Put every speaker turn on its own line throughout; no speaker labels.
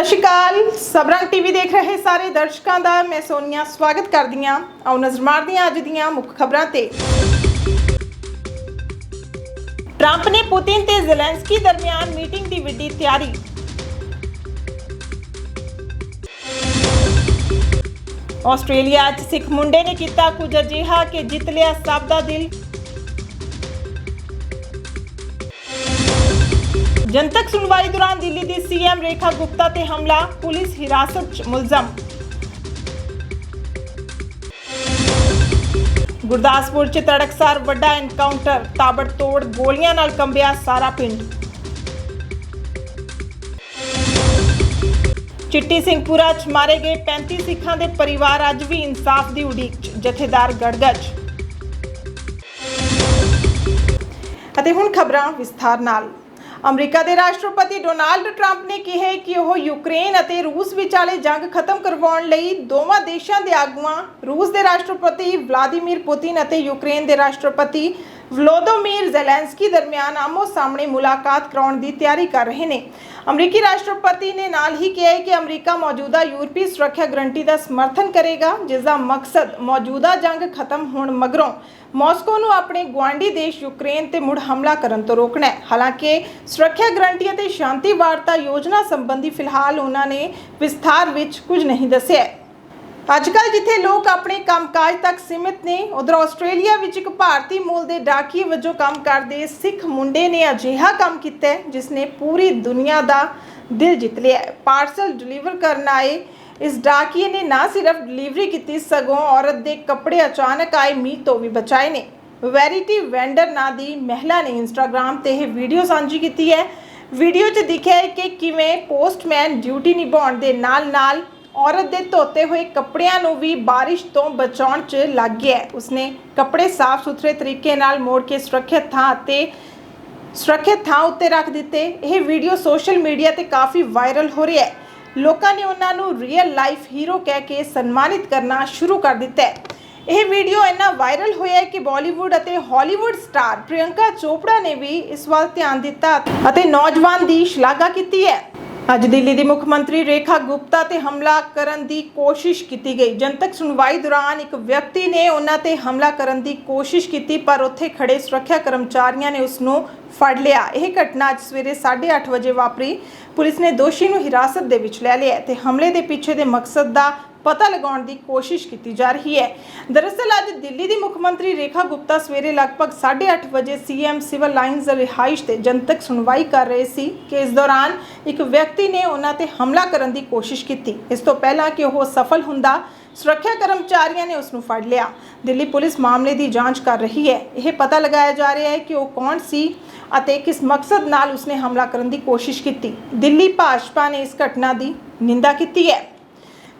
ਸਤਿ ਸ਼੍ਰੀ ਅਕਾਲ। ਸਬਰੰਗ ਟੀਵੀ ਦੇਖ ਰਹੇ ਸਾਰੇ ਦਰਸ਼ਕਾਂ ਦਾ ਮੈਂ ਸੋਨੀਆ ਸਵਾਗਤ ਕਰਦੀ ਹਾਂ। ਆਓ ਨਜ਼ਰ ਮਾਰਦੇ ਹਾਂ ਅੱਜ ਦੀਆਂ ਮੁੱਖ ਖਬਰਾਂ ਤੇ। ਟਰੰਪ ਨੇ ਪੁਤਿਨ ਤੇ ਜ਼ੈਲੈਂਸਕੀ ਦਰਮਿਆਨ ਮੀਟਿੰਗ ਦੀ ਵਿੱਢੀ ਤਿਆਰੀ। ਆਸਟ੍ਰੇਲੀਆ 'ਚ ਸਿੱਖ ਮੁੰਡੇ ਨੇ ਕੀਤਾ ਕੁਝ ਅਜਿਹਾ ਕਿ ਜਿੱਤ ਲਿਆ ਸਭ ਦਾ ਦਿਲ। ਜਨਤਕ ਸੁਣਵਾਈ ਦੌਰਾਨ ਦਿੱਲੀ ਦੀ ਸੀਐਮ ਰੇਖਾ ਗੁਪਤਾ ਤੇ ਹਮਲਾ, ਪੁਲਿਸ ਹਿਰਾਸਤ 'ਚ ਮੁਲਜ਼ਮ। ਗੁਰਦਾਸਪੁਰ 'ਚ ਤੜਕਸਾਰ ਵੱਡਾ ਐਨਕਾਊਂਟਰ ਤਾਬੜਤੋੜ, ਗੋਲੀਆਂ ਨਾਲ ਕੰਬਿਆ ਸਾਰਾ ਪਿੰਡ। ਚਿੱਟੀ ਸਿੰਘਪੁਰਾ 'ਚ ਮਾਰੇ ਗਏ 35 ਸਿੱਖਾਂ ਦੇ ਪਰਿਵਾਰ ਅੱਜ ਵੀ ਇਨਸਾਫ ਦੀ ਉਡੀਕ 'ਚ, ਜਥੇਦਾਰ ਗੜਗੜ ਅਤੇ ਹੁਣ ਖਬਰਾਂ ਵਿਸਥਾਰ ਨਾਲ। ਅਮਰੀਕਾ ਦੇ ਰਾਸ਼ਟਰਪਤੀ ਡੋਨਾਲਡ ਟਰੰਪ ਨੇ ਕਿਹਾ ਕਿ ਉਹ ਯੂਕਰੇਨ ਅਤੇ ਰੂਸ ਵਿਚਾਲੇ ਜੰਗ ਖਤਮ ਕਰਵਾਉਣ ਲਈ ਦੋਵਾਂ ਦੇਸ਼ਾਂ ਦੇ ਆਗੂਆਂ, ਰੂਸ ਦੇ ਰਾਸ਼ਟਰਪਤੀ ਵਲਾਦੀਮੀਰ ਪੁਤਿਨ ਅਤੇ ਯੂਕਰੇਨ ਦੇ ਰਾਸ਼ਟਰਪਤੀ ਵਲੋਦੋਮੀਰ ਜ਼ੈਲੈਂਸਕੀ ਦਰਮਿਆਨ ਆਮੋ ਸਾਹਮਣੇ ਮੁਲਾਕਾਤ ਕਰਾਉਣ ਦੀ ਤਿਆਰੀ ਕਰ ਰਹੇ ਨੇ। ਅਮਰੀਕੀ ਰਾਸ਼ਟਰਪਤੀ ਨੇ ਨਾਲ ਹੀ ਕਿਹਾ ਹੈ ਕਿ ਅਮਰੀਕਾ ਮੌਜੂਦਾ ਯੂਰਪੀ ਸੁਰੱਖਿਆ ਗਰੰਟੀ ਦਾ ਸਮਰਥਨ ਕਰੇਗਾ ਜਿਸ ਦਾ ਮਕਸਦ ਮੌਜੂਦਾ ਜੰਗ ਖਤਮ ਹੋਣ ਮਗਰੋਂ ਮਾਸਕੋ ਨੂੰ ਆਪਣੇ ਗੁਆਂਢੀ ਦੇਸ਼ ਯੂਕਰੇਨ ਤੇ ਮੁੜ ਹਮਲਾ ਕਰਨ ਤੋਂ ਰੋਕਣਾ ਹੈ। ਹਾਲਾਂਕਿ ਸੁਰੱਖਿਆ ਗਰੰਟੀ ਅਤੇ ਸ਼ਾਂਤੀ ਵਾਰਤਾ ਯੋਜਨਾ ਸੰਬੰਧੀ ਫਿਲਹਾਲ ਉਹਨਾਂ ਨੇ ਵਿਸਥਾਰ ਵਿੱਚ ਕੁਝ ਨਹੀਂ ਦੱਸਿਆ ਅੱਜਕੱਲ ਜਿੱਥੇ ਲੋਕ ਆਪਣੇ ਕੰਮਕਾਜ ਤੱਕ ਸੀਮਿਤ ਨੇ, ਉਧਰ ਆਸਟ੍ਰੇਲੀਆ ਵਿੱਚ ਇੱਕ ਭਾਰਤੀ ਮੂਲ ਦੇ ਡਾਕੀਏ ਵਜੋਂ ਕੰਮ ਕਰਦੇ ਸਿੱਖ ਮੁੰਡੇ ਨੇ ਅਜਿਹਾ ਕੰਮ ਕੀਤਾ ਜਿਸ ਨੇ ਪੂਰੀ ਦੁਨੀਆ ਦਾ ਦਿਲ ਜਿੱਤ ਲਿਆ ਪਾਰਸਲ ਡਿਲੀਵਰ ਕਰਨ ਆਏ ਇਸ ਡਾਕੀਏ ਨੇ ਨਾ ਸਿਰਫ ਡਿਲੀਵਰੀ ਕੀਤੀ, ਸਗੋਂ ਔਰਤ ਦੇ ਕੱਪੜੇ ਅਚਾਨਕ ਆਏ, ਮੀਂਹ ਤੋਂ ਵੀ ਬਚਾਏ ਨੇ। ਵੈਰਿਟੀ ਵੈਂਡਰ ਨਾਂ ਦੀ ਮਹਿਲਾ ਨੇ ਇੰਸਟਾਗ੍ਰam ਤੇ ਇਹ ਵੀਡੀਓ ਸਾਂਝੀ ਕੀਤੀ ਹੈ। ਵੀਡੀਓ 'ਚ ਦਿਖਿਆ ਹੈ ਕਿ ਕਿਵੇਂ ਪੋਸਟਮੈਨ ਡਿਊਟੀ ਨਿਭਾਉਣ ਦੇ ਨਾਲ-ਨਾਲ ਔਰਤ ਦੇ ਧੋਤੇ ਹੋਏ ਕੱਪੜਿਆਂ ਨੂੰ ਵੀ ਬਾਰਿਸ਼ ਤੋਂ ਬਚਾਉਣ 'ਚ ਲੱਗ ਗਿਆ ਉਸਨੇ ਕੱਪੜੇ ਸਾਫ਼ ਸੁਥਰੇ ਤਰੀਕੇ ਨਾਲ ਮੋੜ ਕੇ ਸੁਰੱਖਿਅਤ ਥਾਂ ਅਤੇ ਸੁਰੱਖਿਅਤ ਥਾਂ ਉੱਤੇ ਰੱਖ ਦਿੱਤੇ। ਇਹ ਵੀਡੀਓ ਸੋਸ਼ਲ ਮੀਡੀਆ ਤੇ ਕਾਫੀ ਵਾਇਰਲ ਹੋ ਰਿਹਾ ਹੈ। ਲੋਕਾਂ ਨੇ ਉਹਨਾਂ ਨੂੰ ਰੀਅਲ ਲਾਈਫ ਹੀਰੋ ਕਹਿ ਕੇ ਸਨਮਾਨਿਤ ਕਰਨਾ ਸ਼ੁਰੂ ਕਰ ਦਿੱਤਾ ਹੈ। ਇਹ ਵੀਡੀਓ ਇੰਨਾ ਵਾਇਰਲ ਹੋਇਆ ਹੈ ਕਿ ਬਾਲੀਵੁੱਡ ਅਤੇ ਹਾਲੀਵੁੱਡ ਸਟਾਰ ਪ੍ਰਿਯੰਕਾ ਚੋਪੜਾ ਨੇ ਵੀ ਇਸ ਵੱਲ ਧਿਆਨ ਦਿੱਤਾ ਅਤੇ ਨੌਜਵਾਨ ਦੀ ਸ਼ਲਾਘਾ ਕੀਤੀ ਹੈ। ਅੱਜ ਦਿੱਲੀ ਦੀ ਮੁੱਖ ਮੰਤਰੀ ਰੇਖਾ ਗੁਪਤਾ ਤੇ ਹਮਲਾ ਕਰਨ ਦੀ ਕੋਸ਼ਿਸ਼ ਕੀਤੀ ਗਈ। ਜਨਤਕ ਸੁਣਵਾਈ ਦੌਰਾਨ ਇੱਕ ਵਿਅਕਤੀ ਨੇ ਉਹਨਾਂ ਤੇ ਹਮਲਾ ਕਰਨ ਦੀ ਕੋਸ਼ਿਸ਼ ਕੀਤੀ, ਪਰ ਉੱਥੇ ਖੜੇ ਸੁਰੱਖਿਆ ਕਰਮਚਾਰੀਆਂ ਨੇ ਉਸ ਨੂੰ ਫੜ ਲਿਆ। ਇਹ ਘਟਨਾ ਅੱਜ ਸਵੇਰੇ 8:30 ਵਜੇ ਵਾਪਰੀ। ਪੁਲਿਸ ਨੇ ਦੋਸ਼ੀ ਨੂੰ ਹਿਰਾਸਤ ਦੇ ਵਿੱਚ ਲੈ ਲਿਆ ਤੇ ਹਮਲੇ ਦੇ ਪਿੱਛੇ ਦੇ ਮਕਸਦ ਦਾ ਪਤਾ ਲਗਾਉਣ ਦੀ ਕੋਸ਼ਿਸ਼ ਕੀਤੀ ਜਾ ਰਹੀ ਹੈ। ਦਰਅਸਲ ਅੱਜ ਦਿੱਲੀ ਦੀ ਮੁੱਖ ਮੰਤਰੀ ਰੇਖਾ ਗੁਪਤਾ ਸਵੇਰੇ ਲਗਭਗ 8:30 ਵਜੇ ਸੀਐਮ ਸਿਵਲ ਲਾਈਨਸ ਰਿਹਾਇਸ਼ ਤੇ ਜਨਤਕ ਸੁਣਵਾਈ ਕਰ ਰਹੇ ਸੀ ਕਿ ਇਸ ਦੌਰਾਨ ਇੱਕ ਵਿਅਕਤੀ ਨੇ ਉਹਨਾਂ ਤੇ ਹਮਲਾ ਕਰਨ ਦੀ ਕੋਸ਼ਿਸ਼ ਕੀਤੀ। ਇਸ ਤੋਂ ਪਹਿਲਾਂ ਕਿ ਉਹ ਸਫਲ ਹੁੰਦਾ, ਸੁਰੱਖਿਆ ਕਰਮਚਾਰੀਆਂ ਨੇ ਉਸ ਨੂੰ ਫੜ ਲਿਆ। ਦਿੱਲੀ ਪੁਲਿਸ ਮਾਮਲੇ ਦੀ ਜਾਂਚ ਕਰ ਰਹੀ ਹੈ। ਇਹ ਪਤਾ ਲਗਾਇਆ ਜਾ ਰਿਹਾ ਹੈ ਕਿ ਉਹ ਕੌਣ ਸੀ ਅਤੇ ਕਿਸ ਮਕਸਦ ਨਾਲ ਉਸਨੇ ਹਮਲਾ ਕਰਨ ਦੀ ਕੋਸ਼ਿਸ਼ ਕੀਤੀ। ਦਿੱਲੀ ਭਾਜਪਾ ਨੇ ਇਸ ਘਟਨਾ ਦੀ ਨਿੰਦਾ ਕੀਤੀ ਹੈ।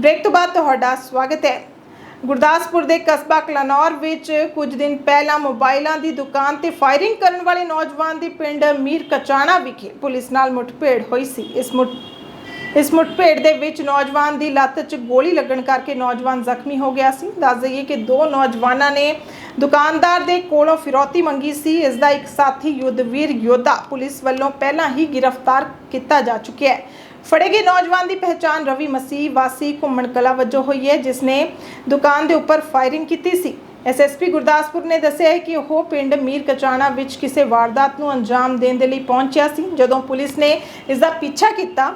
ਬ੍ਰੇਕ ਤੋਂ ਬਾਅਦ ਤੁਹਾਡਾ ਸਵਾਗਤ ਹੈ। ਗੁਰਦਾਸਪੁਰ ਦੇ ਕਸਬਾ ਕਲਨੌਰ ਵਿੱਚ ਕੁਝ ਦਿਨ ਪਹਿਲਾਂ ਮੋਬਾਈਲਾਂ ਦੀ ਦੁਕਾਨ ਤੇ ਫਾਇਰਿੰਗ ਕਰਨ ਵਾਲੇ ਨੌਜਵਾਨ ਦੀ ਪਿੰਡ ਮੀਰ ਕਚਾਣਾ ਵਿਖੇ ਪੁਲਿਸ ਨਾਲ ਮੁੱਠਭੇੜ ਹੋਈ ਸੀ। ਇਸ ਮੁੱਠ, ਇਸ ਮੁੱਠਭੇੜ ਦੇ ਵਿੱਚ ਨੌਜਵਾਨ ਦੀ ਲੱਤ 'ਚ ਗੋਲੀ ਲੱਗਣ ਕਰਕੇ ਨੌਜਵਾਨ ਜ਼ਖਮੀ ਹੋ ਗਿਆ ਸੀ। ਦੱਸ ਦਈਏ ਕਿ ਦੋ ਨੌਜਵਾਨਾਂ ਨੇ ਦੁਕਾਨਦਾਰ ਦੇ ਕੋਲੋਂ ਫਿਰੌਤੀ ਮੰਗੀ ਸੀ। ਇਸ ਦਾ ਇੱਕ ਸਾਥੀ ਯੁੱਧਵੀਰ ਯੋਧਾ ਪੁਲਿਸ ਵੱਲੋਂ ਪਹਿਲਾਂ ਹੀ ਗ੍ਰਿਫਤਾਰ ਕੀਤਾ ਜਾ ਚੁੱਕਿਆ ਹੈ। ਫੜੇ ਗਏ ਨੌਜਵਾਨ ਦੀ ਪਹਿਚਾਣ ਰਵੀ ਮਸੀਹ ਵਾਸੀ ਘੁੰਮਣ ਕਲਾ ਵਜੋਂ ਹੋਈ ਹੈ, ਜਿਸ ਨੇ ਦੁਕਾਨ ਦੇ ਉੱਪਰ ਫਾਇਰਿੰਗ ਕੀਤੀ ਸੀ। ਐਸਐਸਪੀ ਗੁਰਦਾਸਪੁਰ ਨੇ ਦੱਸਿਆ ਹੈ ਕਿ ਉਹ ਪਿੰਡ ਮੀਰ ਕਚਾਣਾ ਵਿੱਚ ਕਿਸੇ ਵਾਰਦਾਤ ਨੂੰ ਅੰਜਾਮ ਦੇਣ ਦੇ ਲਈ ਪਹੁੰਚਿਆ ਸੀ। ਜਦੋਂ ਪੁਲਿਸ ਨੇ ਇਸ ਦਾ ਪਿੱਛਾ ਕੀਤਾ,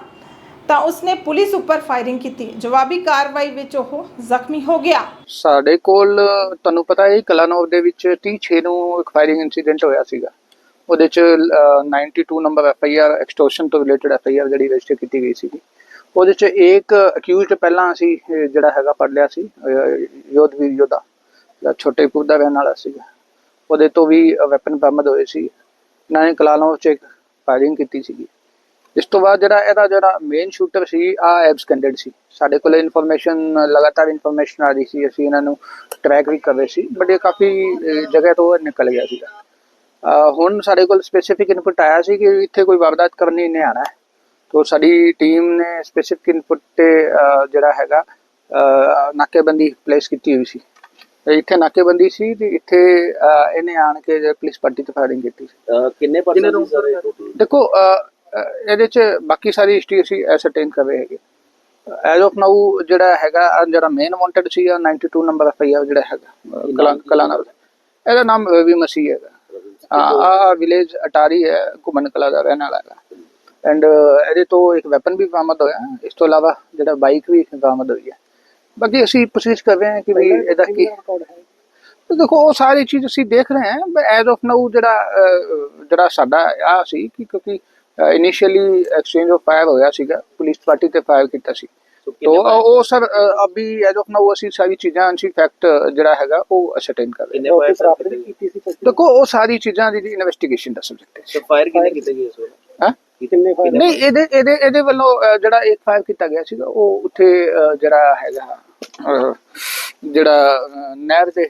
ਤਾਂ ਉਸਨੇ ਪੁਲਿਸ ਉੱਪਰ ਫਾਇਰਿੰਗ ਕੀਤੀ। ਜਵਾਬੀ ਕਾਰਵਾਈ ਵਿੱਚ ਉਹ ਜ਼ਖਮੀ ਹੋ ਗਿਆ।
ਸਾਡੇ ਕੋਲ ਤੁਹਾਨੂੰ ਪਤਾ ਹੈ, ਕਲਾਨੌਰ ਦੇ ਵਿੱਚ 36 ਨੂੰ ਇੱਕ ਫਾਇਰਿੰਗ ਇਨਸੀਡੈਂਟ ਹੋਇਆ ਸੀਗਾ। ਉਹਦੇ ਚ ਅਹ, 92 number F I R extortion ਤੋਂ ਰਿਲੇਟਡ ਐਫ ਆਈ ਆਰ ਜਿਹੜੀ ਰਜਿਸਟਰ ਕੀਤੀ ਗਈ ਸੀਗੀ। ਉਹਦੇ ਚ ਇੱਕ ਅਕਿਊਜ਼ਡ ਪਹਿਲਾਂ ਅਸੀਂ ਜਿਹੜਾ ਹੈਗਾ ਫੜ ਲਿਆ ਸੀ ਯੋਧਵੀਰ ਯੋਧਾ ਜਿਹੜਾ ਛੋਟੇ ਪੁੱਦਾ ਰਹਿਣ ਵਾਲਾ ਸੀਗਾ। ਉਹਦੇ ਤੋਂ ਵੀ ਵੈਪਨ ਬਰਾਮਦ ਹੋਏ ਸੀ। ਇਹਨਾਂ ਨੇ ਕਲਾਨੌਰ ਚ ਇੱਕ ਫਾਇਰਿੰਗ ਕੀਤੀ ਸੀਗੀ। ਇਸ ਤੋਂ ਬਾਅਦ ਜਿਹੜਾ ਇਹਦਾ ਜਿਹੜਾ ਮੇਨ ਸ਼ੂਟਰ ਸੀ ਆ ਐਬਸਕੈਂਡਡ ਸੀ। ਸਾਡੇ ਕੋਲ ਇਨਫੋਰਮੇਸ਼ਨ ਲਗਾਤਾਰ ਇਨਫੋਰਮੇਸ਼ਨ ਆ ਰਹੀ ਸੀ। ਅਸੀਂ ਇਹਨਾਂ ਨੂੰ ਟਰੈਕ ਵੀ ਕਰ ਰਹੇ ਸੀ। ਬਟ ਇਹ ਕਾਫੀ ਜਗ੍ਹਾ ਤੋਂ ਨਿਕਲ ਗਿਆ ਸੀਗਾ। ਹੁਣ ਸਾਡੇ ਕੋਲ ਸਪੈਸੀਫਿਕ ਇਨਪੁਟ ਆਇਆ ਸੀ ਕਿ ਇੱਥੇ ਕੋਈ ਵਾਰਦਾਤ ਕਰਨੀ ਨਹੀਂ ਆਣਾ ਹੈ। ਤੋ ਸਾਡੀ ਟੀਮ ਨੇ ਸਪੈਸੀਫਿਕ ਇਨਪੁਟ ਤੇ ਜਿਹੜਾ ਹੈਗਾ ਨਾਕੇਬੰਦੀ ਪਲੇਸ ਕੀਤੀ ਹੋਈ ਸੀ। ਇੱਥੇ ਨਾਕੇਬੰਦੀ ਸੀ ਤੇ ਇੱਥੇ ਇਹਨੇ ਆਣ ਕੇ ਜੇ ਪੁਲਿਸ ਪਾਰਟੀ ਤੇ ਫਾਇਰਿੰਗ ਕੀਤੀ ਸੀ।
ਕਿੰਨੇ ਪਰਸੈਂਟ ਸੀ ਸਰ?
ਦੇਖੋ ਇਹਦੇ ਚ ਬਾਕੀ ਸਾਰੀ ਹਿਸਟਰੀ ਅਸੀਂ ਐਸਰਟੇਨ ਕਰ ਰਹੇ ਹੈਗੇ। ਐਜ਼ ਆਫ ਨਾਊ ਜਿਹੜਾ ਹੈਗਾ ਜਿਹੜਾ ਮੇਨ ਵਾਂਟਡ ਸੀ ਆ 92 ਨੰਬਰ ਐਫ ਆਈ ਆਰ ਜਿਹੜਾ ਹੈਗਾ ਕਲਾ ਕਲਾਨੌਰ ਦਾ ਇਹਦਾ ਨਾਮ ਰਵੀ ਮਸੀਹ ਹੈਗਾ। ਆ ਆ ਵਿਲੇਜ ਅਟਾਰੀ ਹੈ ਘੁਮਨ ਕਲਾ ਦਾ ਰਹਿਣ ਵਾਲਾ ਹੈਗਾ। ਐਂਡ ਇਹਦੇ ਤੋਂ ਇੱਕ ਵੈਪਨ ਵੀ ਬਰਾਮਦ ਹੋਇਆ। ਇਸ ਤੋਂ ਇਲਾਵਾ ਜਿਹੜਾ ਬਾਈਕ ਵੀ ਬਰਾਮਦ ਹੋਈ ਹੈ। ਬਾਕੀ ਅਸੀਂ ਪੁੱਛਗਿੱਛ ਕਰ ਰਹੇ ਹਾਂ ਕਿ ਵੀ ਇਹਦਾ ਕੀ ਤੇ ਦੇਖੋ ਉਹ ਸਾਰੀ ਚੀਜ਼ ਅਸੀਂ ਦੇਖ ਰਹੇ ਹਾਂ ਐਜ਼ ਆਫ ਨਾਊ ਜਿਹੜਾ ਜਿਹੜਾ ਸਾਡਾ ਆ ਸੀ ਕਿ ਕਿਉਂਕਿ ਇਨੀਸ਼ੀਅਲੀ ਐਕਸਚੇਂਜ ਆਫ ਫਾਇਰ ਹੋਇਆ ਸੀਗਾ। ਪੁਲਿਸ ਪਾਰਟੀ ਤੇ ਫਾਇਰ ਕੀਤਾ ਸੀ। ਉਹ- ਉਹ ਸਰ ਅਭੀ ਐਜ਼ ਆਫ ਨਾਊ ਅਸੀਂ ਸਾਰੀ ਚੀਜ਼ਾਂ ਅਸੀਂ ਫੈਕਟ ਜਿਹੜਾ ਹੈਗਾ ਉਹ ਅਸਰਟੇਨ ਕਰ ਰਹੇ
ਕਿੰਨੇ ਫਾਇਰ ਸਰ ਕੀਤੀ ਸੀ
ਹਾਂ ਦੇਖੋ ਉਹ ਸਾਰੀ ਚੀਜ਼ਾਂ ਦੀ ਇਨਵੈਸਟੀਗੇਸ਼ਨ ਦਾ ਸਬਜੈਕਟ ਹੈ।
ਸੋ ਫਾਇਰ ਕਿੰਨੇ ਕੀਤੇ ਗਏ ਸੋ
ਹਾਂ?
ਕਿੰਨੇ ਫਾਇਰ
ਨਹੀਂ ਇਹਦੇ ਇਹਦੇ ਇਹਦੇ ਵੱਲੋਂ ਜਿਹੜਾ ਇੱਕ ਫਾਇਰ ਕੀਤਾ ਗਿਆ ਸੀਗਾ ਉਹ ਉੱਥੇ ਜਿਹੜਾ ਹੈਗਾ ਜਿਹੜਾ ਨਹਿਰ ਦੇ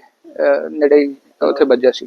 ਨੇੜੇ ਉੱਥੇ ਵੱਜਿਆ ਸੀ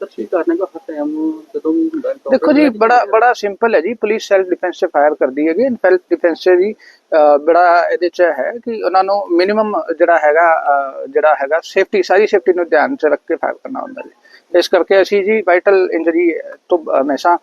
ਤਫਸੀਲ ਕਰਨੇ ਦਾ ਹੈ ਜਦੋਂ ਵੀ ਹੁੰਦਾ
ਦੇਖੋ ਜੀ ਬੜਾ ਬੜਾ ਸਿੰਪਲ ਹੈ ਜੀ ਪੁਲਿਸ ਸੈਲਫ ਡਿਫੈਂਸ 'ਚ ਫਾਇਰ ਕਰਦੀ ਹੈਗੀ ਸੈਲਫ ਡਿਫੈਂਸ 'ਚ ਅਹ, ਬੜਾ ਇਹਦੇ 'ਚ ਹੈ ਕਿ ਉਹਨਾਂ ਨੂੰ ਮਿਨੀਮਮ ਜਿਹੜਾ ਹੈਗਾ ਜਿਹੜਾ ਹੈਗਾ ਸੇਫਟੀ ਸਾਰੀ ਸੇਫਟੀ ਨੂੰ ਧਿਆਨ 'ਚ ਰੱਖ ਕੇ ਫਾਇਰ ਕਰਨਾ ਹੁੰਦਾ ਜੀ। ਇਸ ਕਰਕੇ ਅਸੀਂ ਜੀ ਵਾਈਟਲ ਇੰਜਰੀ ਤੋਂ ਹਮੇਸ਼ਾ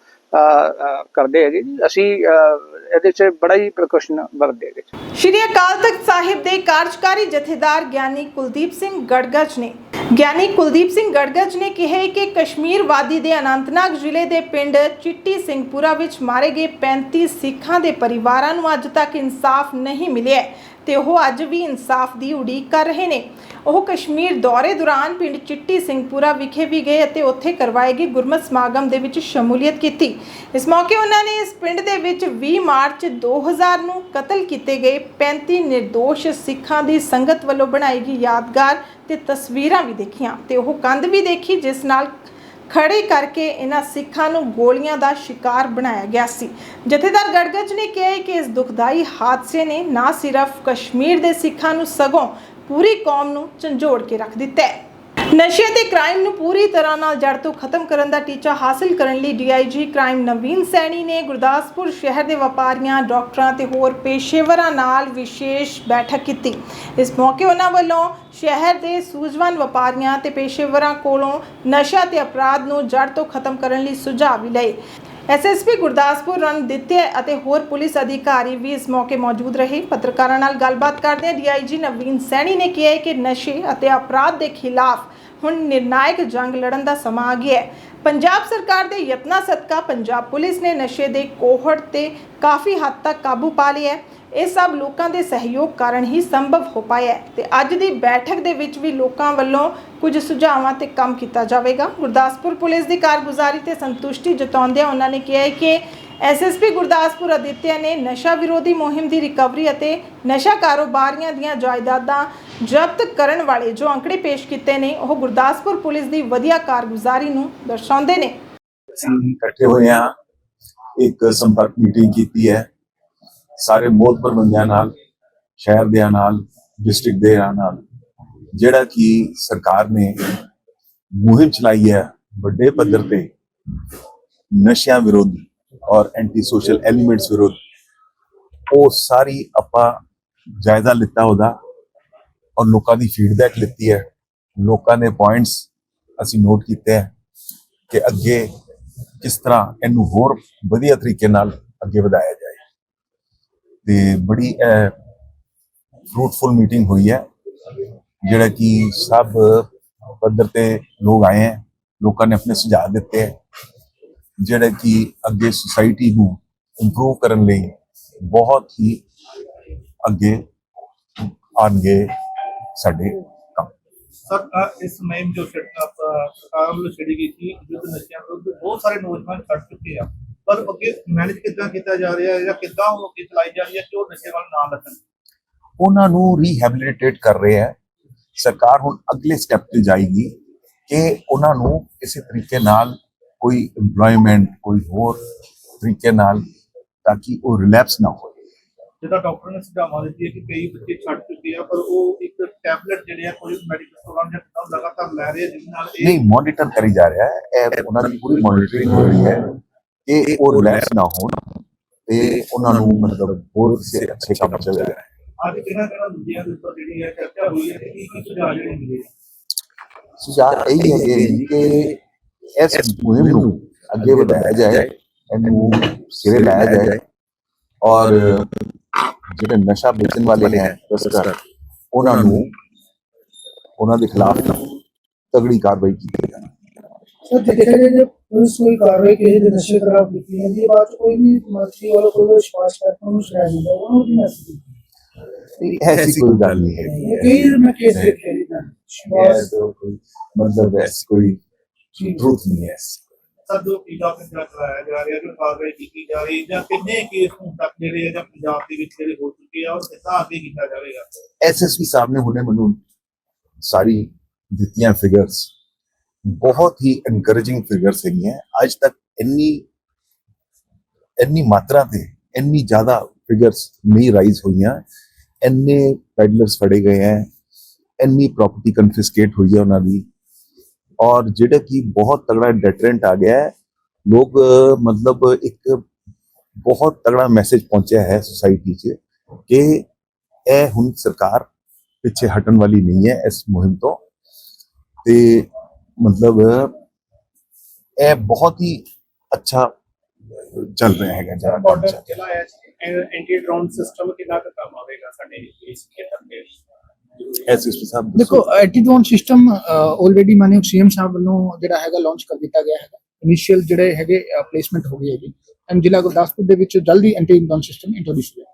ਕਰਦੇ ਹੈਗੇ ਜੀ। ਅਸੀਂ ਇਹਦੇ 'ਚ ਬੜਾ ਹੀ ਪ੍ਰੀਕਾਸ਼ਨ ਵਰਤਦੇ ਹੈਗੇ
ਸ਼੍ਰੀ ਅਕਾਲ ਤਖਤ ਸਾਹਿਬ ਦੇ ਕਾਰਜਕਾਰੀ ਜਥੇਦਾਰ ਗਿਆਨੀ ਕੁਲਦੀਪ ਸਿੰਘ ਗੜਗੜ ਨੇ, ਗਿਆਨੀ ਕੁਲਦੀਪ ਸਿੰਘ ਗੜਗੜ ਨੇ ਕਿਹਾ ਕਿ ਕਸ਼ਮੀਰ ਵਾਦੀ ਦੇ ਅਨੰਤਨਾਗ ਜ਼ਿਲ੍ਹੇ ਦੇ ਪਿੰਡ ਚਿੱਟੀ ਸਿੰਘਪੁਰਾ ਵਿੱਚ ਮਾਰੇ ਗਏ 35 ਸਿੱਖਾਂ ਦੇ ਪਰਿਵਾਰਾਂ ਨੂੰ ਅੱਜ ਤੱਕ ਇਨਸਾਫ ਨਹੀਂ ਮਿਲਿਆ ਤੇ ਉਹ ਅੱਜ ਵੀ ਇਨਸਾਫ ਦੀ ਉਡੀਕ ਕਰ ਰਹੇ ਨੇ। ਉਹ ਕਸ਼ਮੀਰ ਦੌਰੇ ਦੌਰਾਨ ਪਿੰਡ ਚਿੱਟੀ ਸਿੰਘਪੁਰਾ ਵਿਖੇ ਵੀ ਗਏ ਅਤੇ ਉੱਥੇ ਕਰਵਾਏ ਗਏ ਗੁਰਮਤ ਸਮਾਗਮ ਦੇ ਵਿੱਚ ਸ਼ਮੂਲੀਅਤ ਕੀਤੀ। ਇਸ ਮੌਕੇ ਉਹਨਾਂ ਨੇ ਇਸ ਪਿੰਡ ਦੇ ਵਿੱਚ 20 ਮਾਰਚ 2000 ਨੂੰ ਕਤਲ ਕੀਤੇ ਗਏ 35 ਨਿਰਦੋਸ਼ ਸਿੱਖਾਂ ਦੀ ਸੰਗਤ ਵੱਲੋਂ ਬਣਾਈ ਗਈ ਯਾਦਗਾਰ ਤੇ ਤਸਵੀਰਾਂ ਵੀ ਦੇਖੀਆਂ ਤੇ ਉਹ ਕੰਧ ਵੀ ਦੇਖੀ, ਜਿਸ ਨਾਲ ਖੜੇ ਕਰਕੇ ਇਹਨਾਂ ਸਿੱਖਾਂ ਨੂੰ ਗੋਲੀਆਂ ਦਾ ਸ਼ਿਕਾਰ ਬਣਾਇਆ ਗਿਆ ਸੀ। ਜਥੇਦਾਰ ਗੜਗੜ ਨੇ ਕਿਹਾ ਕਿ ਇਸ ਦੁਖਦਾਈ ਹਾਦਸੇ ਨੇ ਨਾ ਸਿਰਫ ਕਸ਼ਮੀਰ ਦੇ ਸਿੱਖਾਂ ਨੂੰ ਸਗੋਂ ਪੂਰੀ ਕੌਮ ਨੂੰ ਝੰਜੋੜ ਕੇ ਰੱਖ ਦਿੱਤਾ ਹੈ। ਨਸ਼ੇ ਤੇ ਕ੍ਰਾਈਮ ਨੂੰ ਪੂਰੀ ਤਰ੍ਹਾਂ ਨਾਲ ਜੜ ਤੋਂ ਖਤਮ ਕਰਨ ਦਾ ਟੀਚਾ ਹਾਸਲ ਕਰਨ ਲਈ ਡੀਆਈਜੀ ਕ੍ਰਾਈਮ ਨਵੀਨ ਸੈਣੀ ਨੇ ਗੁਰਦਾਸਪੁਰ ਸ਼ਹਿਰ ਦੇ ਵਪਾਰੀਆਂ, ਡਾਕਟਰਾਂ ਤੇ ਹੋਰ ਪੇਸ਼ੇਵਰਾਂ ਨਾਲ ਵਿਸ਼ੇਸ਼ ਬੈਠਕ ਕੀਤੀ। ਇਸ ਮੌਕੇ ਉਹਨਾਂ ਵੱਲੋਂ ਸ਼ਹਿਰ ਦੇ ਸੂਝਵਾਨ ਵਪਾਰੀਆਂ ਤੇ ਪੇਸ਼ੇਵਰਾਂ ਕੋਲੋਂ ਨਸ਼ਾ ਤੇ ਅਪਰਾਧ ਨੂੰ ਜੜ ਤੋਂ ਖਤਮ ਕਰਨ ਲਈ ਸੁਝਾਅ ਵੀ ਲਏ। ਐਸਐਸਪੀ ਗੁਰਦਾਸਪੁਰ ਰਣਦਿੱਤੇ ਅਤੇ ਹੋਰ ਪੁਲਿਸ ਅਧਿਕਾਰੀ ਵੀ ਇਸ ਮੌਕੇ ਮੌਜੂਦ ਰਹੇ। ਪੱਤਰਕਾਰਾਂ ਨਾਲ ਗੱਲਬਾਤ ਕਰਦੇ ਡੀਆਈਜੀ ਨਵੀਨ ਸੈਣੀ ਨੇ ਕਿਹਾ ਕਿ ਨਸ਼ੇ ਅਤੇ ਅਪਰਾਧ ਦੇ ਖਿਲਾਫ ਹੁਣ ਨਿਰਣਾਇਕ ਜੰਗ ਲੜਨ ਦਾ ਸਮਾਂ ਆ ਗਿਆ ਹੈ। ਪੰਜਾਬ ਸਰਕਾਰ ਦੇ ਯਤਨਾਂ ਸਦਕਾ ਪੰਜਾਬ ਪੁਲਿਸ ਨੇ ਨਸ਼ੇ ਦੇ ਕੋਹੜ ਤੇ ਕਾਫੀ ਹੱਦ ਤੱਕ ਕਾਬੂ ਪਾ ਲਿਆ ਹੈ। ਇਹ ਸਭ ਲੋਕਾਂ ਦੇ ਸਹਿਯੋਗ ਕਾਰਨ ਹੀ ਸੰਭਵ ਹੋ ਪਾਇਆ ਹੈ ਤੇ ਅੱਜ ਦੀ ਬੈਠਕ ਦੇ ਵਿੱਚ ਵੀ ਲੋਕਾਂ ਵੱਲੋਂ ਕੁਝ ਸੁਝਾਵਾਂ ਤੇ ਕੰਮ ਕੀਤਾ ਜਾਵੇਗਾ। ਗੁਰਦਾਸਪੁਰ ਪੁਲਿਸ ਦੀ ਕਾਰਗੁਜ਼ਾਰੀ ਤੇ ਸੰਤੁਸ਼ਟੀ ਜਤਾਉਂਦਿਆਂ ਉਹਨਾਂ ਨੇ ਕਿਹਾ ਹੈ ਕਿ ਐਸਐਸਪੀ ਗੁਰਦਾਸਪੁਰ ਅਦਿੱਤਿਆ ਨੇ ਨਸ਼ਾ ਵਿਰੋਧੀ ਮੁਹਿੰਮ ਦੀ ਰਿਕਵਰੀ ਅਤੇ ਨਸ਼ਾ ਕਾਰੋਬਾਰੀਆਂ ਦੀਆਂ ਜਾਇਦਾਦਾਂ ਜ਼ਬਤ ਕਰਨ ਵਾਲੇ ਜੋ ਅੰਕੜੇ ਪੇਸ਼ ਕੀਤੇ ਨੇ, ਉਹ ਗੁਰਦਾਸਪੁਰ ਪੁਲਿਸ ਦੀ ਵਧੀਆ ਕਾਰਗੁਜ਼ਾਰੀ ਨੂੰ ਦਰਸਾਉਂਦੇ ਨੇ।
ਅਸੀਂ ਇਕੱਠੇ ਹੋਏ ਹਾਂ, ਇੱਕ ਸੰਪਰਕ ਮੀਟਿੰਗ ਕੀਤੀ ਹੈ। ਸਾਰੇ ਮੋਹਤਬਰ ਬੰਦਿਆਂ ਨਾਲ, ਸ਼ਹਿਰ ਦੇ ਨਾਲ ਡਿਸਟ੍ਰਿਕਟ ਦੇ ਨਾਲ, ਜਿਹੜਾ ਕਿ ਸਰਕਾਰ ਨੇ ਮੁਹਿੰਮ ਚਲਾਈ ਹੈ ਵੱਡੇ ਪੱਧਰ ਤੇ ਨਸ਼ਿਆਂ ਵਿਰੋਧੀ ਔਰ ਐਂਟੀ ਸੋਸ਼ਲ ਐਲੀਮੈਂਟਸ ਵਿਰੁੱਧ, ਉਹ ਸਾਰੀ ਆਪਾਂ ਜਾਇਜ਼ਾ ਲਿੱਤਾ ਉਹਦਾ ਔਰ ਲੋਕਾਂ ਦੀ ਫੀਡਬੈਕ ਲਿੱਤੀ ਹੈ। ਲੋਕਾਂ ਦੇ ਪੁਆਇੰਟਸ ਅਸੀਂ ਨੋਟ ਕੀਤੇ ਹੈ ਕਿ ਅੱਗੇ ਕਿਸ ਤਰ੍ਹਾਂ ਇਹਨੂੰ ਹੋਰ ਵਧੀਆ ਤਰੀਕੇ ਨਾਲ ਅੱਗੇ ਵਧਾਇਆ ਜਾਏ ਤੇ ਬੜੀ ਫਰੂਟਫੁਲ ਮੀਟਿੰਗ ਹੋਈ ਹੈ, ਜਿਹੜਾ ਕਿ ਸਭ ਪੱਧਰ ਤੇ ਲੋਕ ਆਏ ਹੈ, ਲੋਕਾਂ ਨੇ ਆਪਣੇ ਸੁਝਾਅ ਦਿੱਤੇ ਹੈ ਕਿ ਅੱਗੇ ਸੁਸਾਇਟੀ ਨੂੰ ਇੰਪਰੂਵ ਕਰਨ ਲਈ ਬਹੁਤ ਹੀ ਅੱਗੇ ਆਣਗੇ ਸਾਡੇ ਕੰਮ।
ਸਰ ਇਸ ਮੁਹਿੰਮ ਜੋ ਸਰਕਾਰ ਵੱਲੋਂ ਛੇੜੀ ਗਈ ਸੀ ਯੁੱਧ ਨਸ਼ਿਆਂ ਵਿਰੁੱਧ ਬਹੁਤ ਸਾਰੇ ਨੌਜਵਾਨ ਛੱਡ ਚੁੱਕੇ ਆ। ਪਰ ਅੱਗੇ ਮੈਨੇਜ ਕਿੱਦਾਂ ਕੀਤਾ ਜਾ ਰਿਹਾ ਹੈ ਜਾਂ ਕਿੱਦਾਂ ਉਹ ਅੱਗੇ ਚਲਾਈ ਜਾ ਰਹੀ ਹੈ ਕਿ ਉਹ ਨਸ਼ੇ ਵੱਲ ਨਾ ਲੱਗਣ?
ਉਹਨਾਂ ਨੂੰ ਰੀਹੈਬਿਲਿਟੇਟ ਕਰ ਰਹੇ ਹੈ। ਸਰਕਾਰ ਹੁਣ ਅਗਲੇ ਸਟੈਪ ਤੇ ਜਾਏਗੀ ਕਿ ਉਹਨਾਂ ਨੂੰ ਕਿਸੇ ਤਰੀਕੇ ਨਾਲ ਕੋਈ EMPLOYMENT ਕੋਈ ਹੋਰ ਤਰੀਕੇ ਨਾਲ ਤਾਂ ਕਿ ਉਹ ਰਿਲੈਪਸ ਨਾ ਹੋਵੇ
ਜਿੱਦਾਂ ਡਾਕਟਰ ਨੇ ਸੁਝਾਵਾਂ ਦਿੱਤੀ ਹੈ ਕਿ ਕਈ ਬੱਚੇ ਛੱਡ ਚੁੱਕੇ ਆ ਪਰ ਉਹ ਇੱਕ ਟੈਬਲੇਟ ਜਿਹੜੇ ਆ ਕੋਈ ਮੈਡੀਕਲ ਸਟੋਰਾਂ ਜਾਂ ਲਗਾਤਾਰ ਲੈ ਰਹੇ ਜਿਹਦੇ ਨਾਲ ਇਹ
ਨਹੀਂ ਮੋਨੀਟਰ ਕਰੀ ਜਾ ਰਿਹਾ ਹੈ। ਇਹ ਉਹਨਾਂ ਦੀ ਪੂਰੀ ਮੋਨੀਟਰਿੰਗ ਹੋ ਰਹੀ ਹੈ। ਕਿ ਉਹ ਰਿਲੈਕਸ ਨਾ ਹੋਣ। ਤੇ ਉਹਨਾਂ ਨੂੰ ਮਤਲਬ ਹੋਰ ਸੇ ਅੱਛੇ ਕੰਮ ਰਿਹਾ। ਹੈ
ਅੱਜ ਕਿਹਨਾਂ ਕਿਹਨਾਂ ਦੂਜਿਆਂ ਦੇ ਉੱਪਰ ਜਿਹੜੀ ਹੈ ਚਰਚਾ ਹੋਈ ਹੈ ਕਿ ਕੀ ਸੁਝਾਅ ਜਿਹੜੇ ਮਿਲੇ
ਸੁਝਾਅ ਇਹ ਹੈ ਕਿ ਇਸ ਮੁਹਿੰਮ ਨੂੰ ਅੱਗੇ ਵਧਾਇਆ ਜਾਏ ਇਹਨੂੰ ਸਿਰੇ ਲਾਇਆ ਜਾਏ। ਔਰ ਜਿਹੜੇ ਨਸ਼ਾ ਵੇਚਣ ਵਾਲੇ ਹੈ ਤਸਕਰ ਉਹਨਾਂ ਨੂੰ ਉਹਨਾਂ ਦੇ ਖਿਲਾਫ ਤਗੜੀ ਕਾਰਵਾਈ ਕੀਤੀ ਜਾਏ।
ਸਰ ਦੇਖਿਆ ਜਾਏ ਜੇ ਪੁਲਿਸ ਕੋਈ ਕਾਰਵਾਈ ਕਿਸੇ ਦੇ ਨਸ਼ੇ ਖਿਲਾਫ ਕੀਤੀ ਜਾਂਦੀ ਹੈ ਬਾਅਦ 'ਚ ਕੋਈ ਵੀ ਮੰਤਰੀ ਵਾਲਾ ਕੋਈ ਵੀ ਵਿਸ਼ਵਾਸ ਕਰਤਾ ਉਹਨੂੰ ਛੜਾ ਦਿੰਦਾ ਉਹਨੂੰ ਕੀ ਮੈਸੇਜ
ਨਹੀਂ, ਐਸੀ ਕੋਈ ਗੱਲ ਨਹੀਂ ਹੈ
ਕਈ ਮੈਂ ਕੇਸ ਦੇਖੇ ਨੇ ਤਾਂ ਵਿਸ਼ਵਾਸ
ਮਤਲਬ ਐਸੀ ਕੋਈ ਟਰੂਥ ਨਹੀਂ ਹੈ
ਸਰ ਜੋ ਪੀੜਾ ਪੰਜਾਬ ਚਲਾਇਆ ਜਾ ਰਿਹਾ ਜੋ ਕਾਰਵਾਈ ਕੀਤੀ ਜਾ ਰਹੀ ਜਾਂ ਕਿੰਨੇ ਕੇਸ ਹੁਣ ਤੱਕ ਜਿਹੜੇ ਆ ਜਾਂ ਪੰਜਾਬ ਦੇ ਵਿੱਚ ਜਿਹੜੇ ਹੋ ਚੁੱਕੇ ਆ ਔਰ ਕਿੱਦਾਂ ਅੱਗੇ ਕੀਤਾ ਜਾਵੇਗਾ
ਐਸਐਸਪੀ ਸਾਹਿਬ ਨੇ ਹੁਣੇ ਮੈਨੂੰ ਸਾਰੀ ਦਿੱਤੀਆਂ ਫਿਗਰਸ ਬਹੁਤ ਹੀ ਐਨਕਰੇਜਿੰਗ ਫਿਗਰਸ ਹੈਗੀਆਂ ਅੱਜ ਤੱਕ ਇੰਨੀ ਇੰਨੀ ਮਾਤਰਾ ਤੇ ਇੰਨੀ ਜ਼ਿਆਦਾ ਫਿਗਰਸ ਨਹੀਂ ਰਾਈਜ਼ ਹੋਈਆਂ ਇੰਨੇ ਪੈਡਲਰਸ ਫੜੇ ਗਏ ਹੈ ਇੰਨੀ ਪ੍ਰਾਪਰਟੀ ਕਨਫਿਸਕੇਟ ਹੋਈ ਹੈ ਉਹਨਾਂ ਦੀ ਔਰ ਜਿਹੜਾ ਕਿ ਬਹੁਤ ਤਗੜਾ ਡੈਟਰੈਂਟ ਆ ਗਿਆ ਹੈ ਲੋਕ ਅਹ, ਮਤਲਬ ਇੱਕ ਬਹੁਤ ਤਗੜਾ ਮੈਸੇਜ ਪਹੁੰਚਿਆ ਹੈ ਸੋਸਾਇਟੀ 'ਚ ਕਿ ਇਹ ਹੁਣ ਸਰਕਾਰ ਪਿੱਛੇ ਹਟਣ ਵਾਲੀ ਨਹੀਂ ਹੈ ਇਸ ਮੁਹਿੰਮ ਤੋਂ ਤੇ ਮਤਲਬ ਇਹ ਬਹੁਤ ਹੀ ਅੱਛਾ ਚੱਲ ਰਿਹਾ ਹੈਗਾ ਜਿਹੜਾ
ਬਾਰਡਰ
ਚੱਲ
ਹੈ ਐਂਟੀ ਡਰੋਨ ਸਿਸਟਮ ਕਿੰਨਾ ਕੁ ਕੰਮ ਆਵੇਗਾ ਸਾਡੇ ਇਸ ਖੇਤਰ ਦੇ
ਐਸਐਸਪੀ ਸਾਹਿਬ
ਦੇਖੋ ਐਂਟੀ ਡਰੋਨ ਸਿਸਟਮ ਆਲਰੇਡੀ ਮਾਨਯੋਗ ਸੀਐਮ ਸਾਹਿਬ ਵੱਲੋਂ ਜਿਹੜਾ ਹੈਗਾ ਲਾਂਚ ਕਰ ਦਿੱਤਾ ਗਿਆ ਹੈਗਾ। ਇਨੀਸ਼ੀਅਲ ਜਿਹੜੇ ਹੈਗੇ ਪਲੇਸਮੈਂਟ ਹੋ ਗਈ ਹੈਗੀ। ਐਂਡ ਜ਼ਿਲ੍ਹਾ ਗੁਰਦਾਸਪੁਰ ਦੇ ਵਿੱਚ ਜਲਦੀ ਐਂਟੀ ਡਰੋਨ ਸਿਸਟਮ ਇੰਟਰੋਡਿਊਸ ਹੋਇਆ।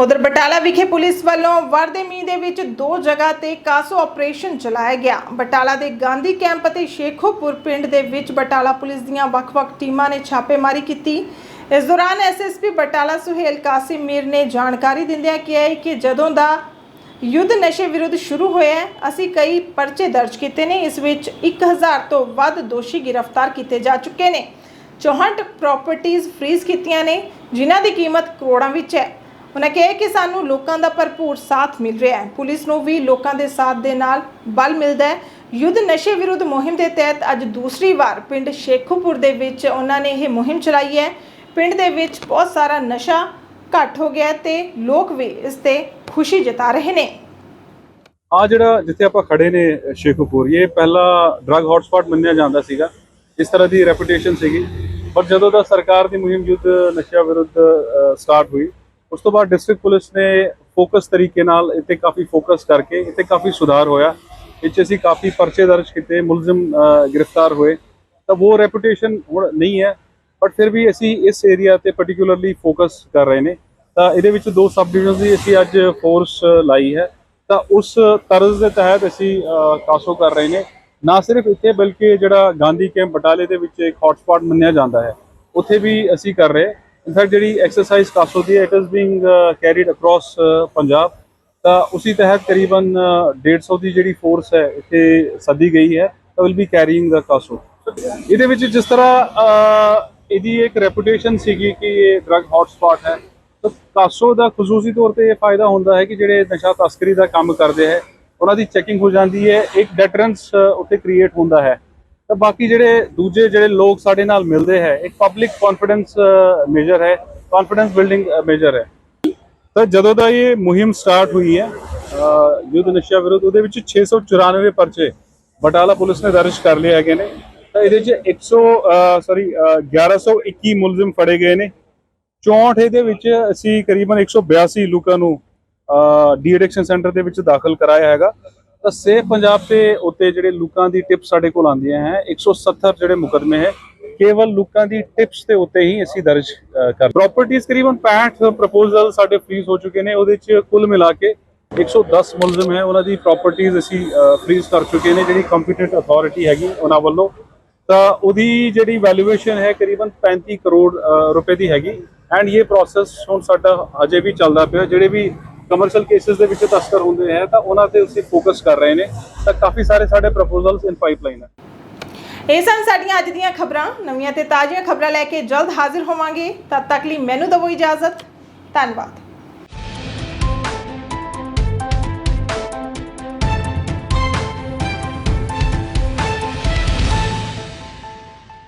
ਉਧਰ ਬਟਾਲਾ ਵਿਖੇ ਪੁਲਿਸ ਵੱਲੋਂ ਵਰਦੇ ਮੀਂਹ ਦੇ ਵਿੱਚ ਦੋ ਜਗ੍ਹਾ ਤੇ ਕਾਸੋ ਆਪਰੇਸ਼ਨ ਚਲਾਇਆ ਗਿਆ। ਬਟਾਲਾ ਦੇ ਗਾਂਧੀ ਕੈਂਪ ਅਤੇ ਸ਼ੇਖੋਪੁਰ ਪਿੰਡ ਦੇ ਵਿੱਚ ਬਟਾਲਾ ਪੁਲਿਸ ਦੀਆਂ ਵੱਖ-ਵੱਖ ਟੀਮਾਂ ਨੇ ਛਾਪੇਮਾਰੀ ਕੀਤੀ। ਇਸ ਦੌਰਾਨ ਐਸਐਸਪੀ ਬਟਾਲਾ ਸੁਹੇਲ ਕਾਸਿਮ ਮੀਰ ਨੇ ਜਾਣਕਾਰੀ ਦਿੰਦਿਆਂ ਕਿਹਾ ਹੈ ਕਿ ਜਦੋਂ ਦਾ ਯੁੱਧ ਨਸ਼ੇ ਵਿਰੁੱਧ ਸ਼ੁਰੂ ਹੋਇਆ ਅਸੀਂ ਕਈ ਪਰਚੇ ਦਰਜ ਕੀਤੇ ਨੇ, ਇਸ ਵਿੱਚ 1000 ਤੋਂ ਵੱਧ ਦੋਸ਼ੀ ਗ੍ਰਿਫਤਾਰ ਕੀਤੇ ਜਾ ਚੁੱਕੇ ਨੇ। 64 ਪ੍ਰਾਪਰਟੀਆਂ ਫ੍ਰੀਜ਼ ਕੀਤੀਆਂ ਨੇ, ਜਿਨ੍ਹਾਂ ਦੀ ਕੀਮਤ ਕਰੋੜਾਂ ਵਿੱਚ ਹੈ। ਉਹਨਾਂ ਕਿਹਾ ਕਿ ਸਾਨੂੰ ਲੋਕਾਂ ਦਾ ਭਰਪੂਰ ਸਾਥ ਮਿਲ ਰਿਹਾ ਹੈ। ਪੁਲਿਸ ਨੂੰ ਵੀ ਲੋਕਾਂ ਦੇ ਸਾਥ ਦੇ ਨਾਲ ਬਲ ਮਿਲਦਾ ਹੈ। ਯੁੱਧ ਨਸ਼ੇ ਵਿਰੁੱਧ ਮੁਹਿੰਮ ਦੇ ਤਹਿਤ ਅੱਜ ਦੂਸਰੀ ਵਾਰ ਪਿੰਡ ਸ਼ੇਖੂਪੁਰ ਦੇ ਵਿੱਚ ਉਹਨਾਂ ਨੇ ਇਹ ਮੁਹਿੰਮ ਚਲਾਈ ਹੈ। ਪਿੰਡ ਦੇ ਵਿੱਚ ਬਹੁਤ ਸਾਰਾ ਨਸ਼ਾ ਘੱਟ ਹੋ ਗਿਆ ਤੇ ਲੋਕ ਵੀ ਇਸ ਤੇ ਖੁਸ਼ੀ ਜਤਾ ਰਹੇ ਨੇ।
ਆ ਜਿਹੜਾ ਜਿੱਥੇ ਆਪਾਂ ਖੜੇ ਨੇ ਸ਼ੇਖੂਪੁਰ, ਇਹ ਪਹਿਲਾ ਡਰੱਗ ਹੌਟਸਪੌਟ ਮੰਨਿਆ ਜਾਂਦਾ ਸੀਗਾ। ਇਸ ਤਰ੍ਹਾਂ ਦੀ ਰੈਪੂਟੇਸ਼ਨ ਸੀਗੀ। ਪਰ ਜਦੋਂ ਦਾ ਸਰਕਾਰ ਦੀ ਮੁਹਿੰਮ ਯੁੱਧ ਨਸ਼ਿਆਂ ਵਿਰੁੱਧ ਸਟਾਰਟ ਹੋਈ ਉਸ ਤੋਂ ਬਾਅਦ ਡਿਸਟ੍ਰਿਕਟ ਪੁਲਿਸ ਨੇ ਫੋਕਸ ਤਰੀਕੇ ਨਾਲ ਇੱਥੇ ਕਾਫੀ ਫੋਕਸ ਕਰਕੇ ਇੱਥੇ ਕਾਫੀ ਸੁਧਾਰ ਹੋਇਆ। ਇਹ 'ਚ ਅਸੀਂ ਕਾਫੀ ਪਰਚੇ ਦਰਜ ਕੀਤੇ, ਮੁਲਜ਼ਮ ਗ੍ਰਿਫਤਾਰ ਹੋਏ। ਤਾਂ ਉਹ ਰੈਪੂਟੇਸ਼ਨ ਹੁਣ ਨਹੀਂ ਹੈ ਬਟ ਫਿਰ ਵੀ ਅਸੀਂ ਇਸ ਏਰੀਆ ਤੇ ਪਾਰਟਿਕੂਲਰਲੀ ਫੋਕਸ ਕਰ ਰਹੇ ਨੇ। ਤਾਂ ਇਹਦੇ ਵਿੱਚ ਦੋ ਸਬ ਡਿਵੀਜ਼ਨਸ ਦੀ ਅਸੀਂ ਅੱਜ ਫੋਰਸ ਲਾਈ ਹੈ। ਤਾਂ ਉਸ ਤਰਜ਼ ਦੇ ਤਹਿਤ ਅਸੀਂ ਕਾਸੋ ਕਰ ਰਹੇ ਨੇ। ਨਾ ਸਿਰਫ ਇੱਥੇ, ਬਲਕਿ ਜਿਹੜਾ ਗਾਂਧੀ ਕੈਂਪ ਬਟਾਲੇ ਦੇ ਵਿੱਚ ਇੱਕ ਹੌਟਸਪੌਟ ਮੰਨਿਆ ਜਾਂਦਾ ਹੈ। ਉੱਥੇ ਵੀ ਅਸੀਂ ਕਰ ਰਹੇ। ਇਨਫੈਕਟ ਜਿਹੜੀ exercise CASO the it is being carried across Punjab ਤਾਂ ਉਸੇ ਤਹਿਤ ਕਰੀਬਨ uh, ਅ, 150 ਦੀ ਜਿਹੜੀ ਫੋਰਸ ਹੈ ਇੱਥੇ ਸੱਦੀ ਗਈ ਹੈ ਤਾਂ ਵਿਲ ਬੀ ਕੈਰੀਇੰਗ ਦਾ ਕਾਸੋ ਇਹਦੇ ਵਿੱਚ ਜਿਸ ਤਰ੍ਹਾਂ ਇਹਦੀ ਇੱਕ ਰੈਪੂਟੇਸ਼ਨ ਸੀਗੀ ਕਿ ਇਹ ਡਰੱਗ ਹੌਟਸਪੌਟ ਹੈ ਤਾਂ ਕਾਸੋ ਦਾ ਖਸੂਸੀ ਤੌਰ ਤੇ ਇਹ ਫਾਇਦਾ ਹੁੰਦਾ ਹੈ ਕਿ ਜਿਹੜੇ ਨਸ਼ਾ ਤਸਕਰੀ ਦਾ ਕੰਮ ਕਰਦੇ ਹੈ ਉਹਨਾਂ ਦੀ ਚੈਕਿੰਗ ਹੋ ਜਾਂਦੀ ਹੈ ਇੱਕ ਡੈਟਰੈਂਸ ਉੱਥੇ ਕ੍ਰੀਏਟ ਹੁੰਦਾ ਹੈ। ਤਾਂ ਬਾਕੀ ਜਿਹੜੇ ਦੂਜੇ ਜਿਹੜੇ ਲੋਕ ਸਾਡੇ ਨਾਲ ਮਿਲਦੇ ਹੈ, ਇੱਕ ਪਬਲਿਕ ਕੌਨਫੀਡੈਂਸ ਮੇਜਰ ਹੈ ਕੌਨਫੀਡੈਂਸ ਬਿਲਡਿੰਗ ਮੇਜਰ ਹੈ। ਤਾਂ ਜਦੋਂ ਦਾ ਇਹ ਮੁਹਿੰਮ ਸਟਾਰਟ ਹੋਈ ਹੈ ਯੁੱਧ ਨਸ਼ਾ ਵਿਰੁੱਧ, ਉਹਦੇ ਵਿੱਚ 694 ਪਰਚੇ ਬਟਾਲਾ ਪੁਲਿਸ ਨੇ ਦਰਜ ਕਰ ਲਏ ਹੈਗੇ ਨੇ। ਤਾਂ ਇਹਦੇ ਚ 100 ਸੌਰੀ 1121 ਮੁਲਜ਼ਮ ਫੜੇ ਗਏ ਨੇ। 64 ਇਹਦੇ ਵਿੱਚ ਅਸੀਂ ਕਰੀਬਨ 182 ਲੋਕਾਂ ਨੂੰ ਡੀ ਐਡਿਕਸ਼ਨ ਸੈਂਟਰ ਦੇ ਵਿੱਚ ਦਾਖਲ ਕਰਾਇਆ ਹੈਗਾ। ਤਾਂ ਸੇਫ ਪੰਜਾਬ ਤੇ ਉੱਤੇ ਜਿਹੜੇ ਲੋਕਾਂ ਦੀ ਟਿਪ ਸਾਡੇ ਕੋਲ ਆਉਂਦੀਆਂ ਹੈ 170 ਜਿਹੜੇ ਮੁਕਦਮੇ ਹੈ, ਕੇਵਲ ਲੋਕਾਂ ਦੀ ਟਿਪਸ ਦੇ ਉੱਤੇ ਹੀ ਅਸੀਂ ਦਰਜ ਕਰ ਪ੍ਰਾਪਰਟੀਆਂ ਕਰੀਬਨ 65 ਪ੍ਰਪੋਜ਼ਲ ਸਾਡੇ ਫ੍ਰੀਜ਼ ਹੋ ਚੁੱਕੇ ਨੇ, ਉਹਦੇ ਚ ਕੁੱਲ ਮਿਲਾ ਕੇ 110 ਮੁਲਜ਼ਮ ਹੈ, ਉਹਨਾਂ ਦੀ ਪ੍ਰਾਪਰਟੀਆਂ ਅਸੀਂ ਫ੍ਰੀਜ਼ ਕਰ ਚੁੱਕੇ ਨੇ, ਜਿਹੜੀ ਕੰਪੀਟੈਂਟ ਅਥਾਰਟੀ ਹੈਗੀ ਉਹਨਾਂ ਵੱਲੋਂ। ਤਾਂ ਉਹਦੀ ਜਿਹੜੀ ਵੈਲਿਊਏਸ਼ਨ ਹੈ ਕਰੀਬਨ 35 ਕਰੋੜ ਰੁਪਏ ਦੀ ਹੈਗੀ। ਐਂਡ ਇਹ ਪ੍ਰੋਸੈਸ ਹੁਣ ਸਾਡਾ ਅਜੇ ਵੀ ਚੱਲਦਾ ਪਿਆ, ਜਿਹੜੇ ਵੀ ਕਮਰਸ਼ੀਅਲ ਕੇਸਿਸ ਦੇ ਵਿੱਚ ਤਸਕਰ ਹੁੰਦੇ ਹੈ ਤਾਂ ਉਹਨਾਂ ਤੇ ਅਸੀਂ ਫੋਕਸ ਕਰ ਰਹੇ ਨੇ। ਤਾਂ ਕਾਫੀ ਸਾਰੇ ਸਾਡੇ ਪ੍ਰਪੋਜ਼ਲਸ ਇਨ ਪਾਈਪਲਾਈਨ ਹੈ।
ਇਹ ਸਨ ਸਾਡੀਆਂ ਅੱਜ ਦੀਆਂ ਖਬਰਾਂ। ਨਵੀਆਂ ਤੇ ਤਾਜ਼ੀਆਂ ਖਬਰਾਂ ਲੈ ਕੇ ਜਲਦ ਹਾਜ਼ਰ ਹੋਵਾਂਗੇ। ਤਦ ਤੱਕ ਲਈ ਮੈਨੂੰ ਦਵੋ ਇਜਾਜ਼ਤ। ਧੰਨਵਾਦ।